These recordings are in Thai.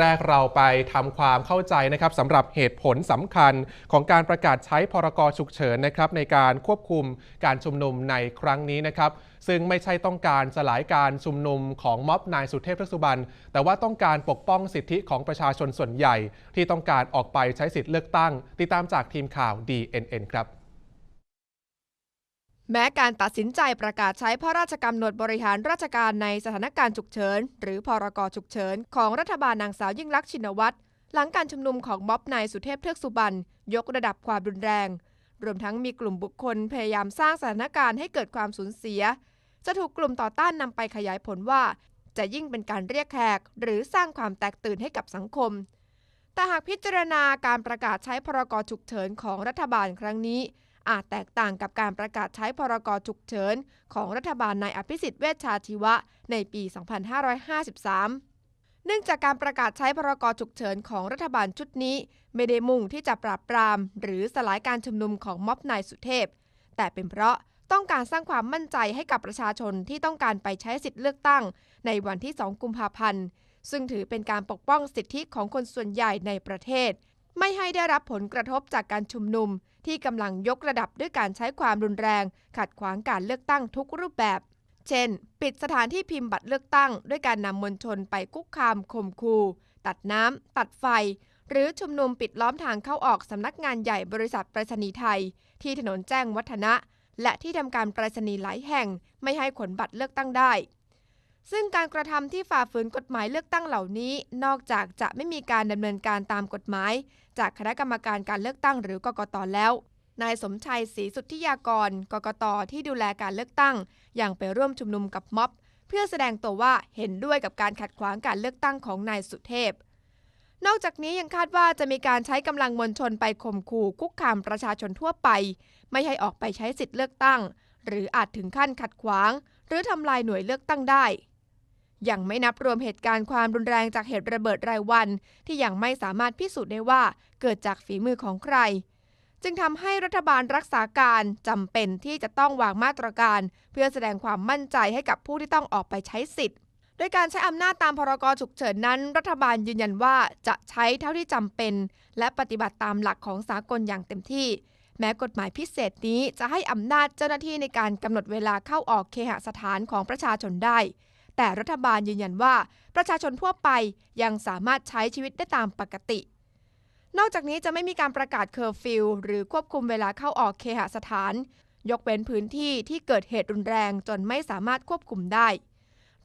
แรกเราไปทำความเข้าใจนะครับสำหรับเหตุผลสำคัญของการประกาศใช้พรกฉุกเฉินนะครับในการควบคุมการชุมนุมในครั้งนี้นะครับ ซึ่งไม่ใช่ต้องการสลายการชุมนุมของม็อบนายสุเทพทือกสุบรรณแต่ว่าต้องการปกป้องสิทธิของประชาชนส่วนใหญ่ ที่ต้องการออกไปใช้สิทธิเลือกตั้ง ติดตามจากทีมข่าว DNN ครับ แม้การตัดสินใจประกาศใช้พระราชกำหนดบริหารราชการในสถานการณ์ฉุกเฉิน หรือพรกฉุกเฉิน ของรัฐบาลนางสาวยิ่งลักษณ์ชินวัตรหลังการชุมนุมของม็อบนายสุเทพเทือกสุบรรณยกระดับความรุนแรง รวมทั้งมีกลุ่มบุคคลพยายามสร้างสถานการณ์ให้เกิดความสูญเสีย จะถูกกลุ่มต่อต้านนำไปขยายผลว่า จะยิ่งเป็นการเรียกแขก หรือสร้างความแตกตื่นให้กับสังคม แต่หากพิจารณาการประกาศใช้พรกฉุกเฉินของรัฐบาลครั้งนี้ อาจแตกต่างกับการประกาศใช้พรกฉุกเฉิน ของรัฐบาลนายอภิสิทธิ์เวชชาชีวะ ในปี 2553เนื่องจากการประกาศใช้พรกฉุกเฉินของรัฐบาลชุดนี้ ไม่ได้มุ่งที่จะปราบปราม หรือสลายการชุมนุมของม็อบนายสุเทพ แต่เป็นเพราะต้องการสร้างความมั่นใจให้กับประชาชนที่ต้องการไปใช้สิทธิเลือกตั้ง ในวันที่ 2 กุมภาพันธ์ ซึ่งถือเป็นการปกป้องสิทธิของคนส่วนใหญ่ในประเทศ ไม่ให้ได้รับผลกระทบจากการชุมนุม ที่กำลังยกระดับด้วยการใช้ความรุนแรง ขัดขวางการเลือกตั้งทุกรูปแบบ เช่น ปิดสถานที่พิมพ์บัตรเลือกตั้ง ด้วยการนำมวลชนไปคุกคามข่มขู่ตัดน้ำตัดไฟ หรือชุมนุมปิดล้อมทางเข้าออกสำนักงานใหญ่บริษัทไปรษณีย์ไทย ที่ถนนแจ้งวัฒนะ และที่ทำการไปรษณีย์หลายแห่งไม่ให้ขนบัตรเลือกตั้งได้ ซึ่งการกระทำที่ฝ่าฝืนกฎหมายเลือกตั้งเหล่านี้ นอกจากจะไม่มีการดำเนินการตามกฎหมาย จากคณะกรรมการการเลือกตั้งหรือกกตแล้ว นายสมชัยศรีสุทธิยากรกกตที่ดูแลการเลือกตั้ง อยังไปร่วมชุมนุมกับม็อบ เพื่อแสดงตัวว่าเห็นด้วยกับการขัดขวางการเลือกตั้งของนายสุเทพ นอกจากนี้ยังคาดว่าจะมีการใช้กำลังมวลชนไปข่มขู่คุกคามประชาชนทั่วไป ไม่ให้ออกไปใช้สิทธิเลือกตั้ง หรืออาจถึงขั้นขัดขวาง หรือทำลายหน่วยเลือกตั้งได้ ยังไม่นับรวมเหตุการณ์ความรุนแรงจากเหตุระเบิดรายวัน ที่ยังไม่สามารถพิสูจน์ได้ว่าเกิดจากฝีมือของใคร จึงทำให้รัฐบาลรักษาการจำเป็นที่จะต้องวางมาตรการ เพื่อแสดงความมั่นใจให้กับผู้ที่ต้องออกไปใช้สิทธิ์โดยการใช้อำนาจตามพรกฉุกเฉินนั้น รัฐบาลยืนยันว่าจะใช้เท่าที่จำเป็น และปฏิบัติตามหลักของสากลอย่างเต็มที่ แม้กฎหมายพิเศษนี้จะให้อำนาจเจ้าหน้าที่ในการกำหนดเวลาเข้าออกเคหสถานของประชาชนได้ แต่รัฐบาลยืนยันว่าประชาชนทั่วไปยังสามารถใช้ชีวิตได้ตามปกติ นอกจากนี้จะไม่มีการประกาศเคอร์ฟิวหรือควบคุมเวลาเข้าออกเคหสถาน ยกเว้นพื้นที่ที่เกิดเหตุรุนแรงจนไม่สามารถควบคุมได้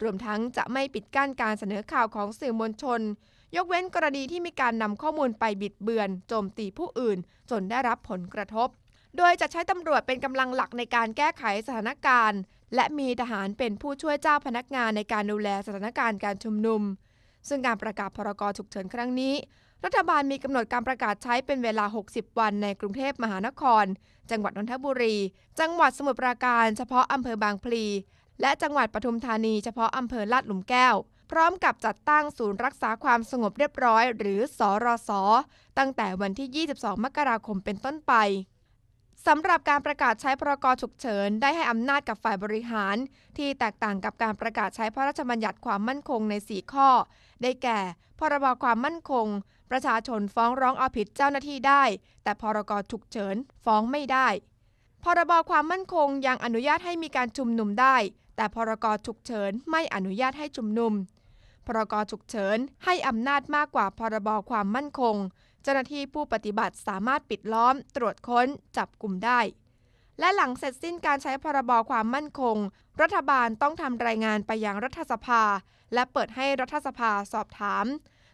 รวมทั้งจะไม่ปิดกั้นการเสนอข่าวของสื่อมวลชน ยกเว้นกรณีที่มีการนำข้อมูลไปบิดเบือนโจมตีผู้อื่น จนได้รับผลกระทบ โดยจะใช้ตำรวจเป็นกำลังหลักในการแก้ไขสถานการณ์ และมีทหารเป็นผู้ช่วยเจ้าพนักงานในการดูแลสถานการณ์การชุมนุม ซึ่งการประกาศพรกฉุกเฉินครั้งนี้ รัฐบาลมีกำหนดการประกาศใช้เป็นเวลา 60 วันในกรุงเทพมหานคร จังหวัดนนทบุรี จังหวัดสมุทรปราการ เฉพาะอำเภอบางพลี และจังหวัดปทุมธานีเฉพาะอำเภอลาดหลุมแก้ว พร้อมกับจัดตั้งศูนย์รักษาความสงบเรียบร้อย หรือสอรสตั้งแต่วันที่ 22 มกราคมเป็นต้นไป สำหรับการประกาศใช้พรกฉุกเฉิน ได้ให้อำนาจกับฝ่ายบริหาร ที่แตกต่างกับการประกาศใช้พระราชบัญญัติความมั่นคงใน 4 ข้อ ได้แก่ พรบความมั่นคง ประชาชนฟ้องร้องเอาผิดเจ้าหน้าที่ได้ แต่พรกฉุกเฉินฟ้องไม่ได้ พรบความมั่นคงยังอนุญาตให้มีการชุมนุมได้ แต่พรกฉุกเฉินไม่อนุญาตให้ชุมนุม พรกฉุกเฉินให้อำนาจมากกว่าพรบความมั่นคง เจ้าหน้าที่ผู้ปฏิบัติสามารถปิดล้อม ตรวจค้น จับกลุ่มได้ และหลังเสร็จสิ้นการใช้พรบความมั่นคง รัฐบาลต้องทำรายงานไปยังรัฐสภา และเปิดให้รัฐสภาสอบถาม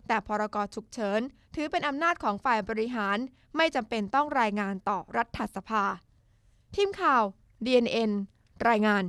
แต่พรกฉุกเฉิน ถือเป็นอำนาจของฝ่ายบริหาร ไม่จำเป็นต้องรายงานต่อรัฐสภา ทีมข่าว DNN รายงาน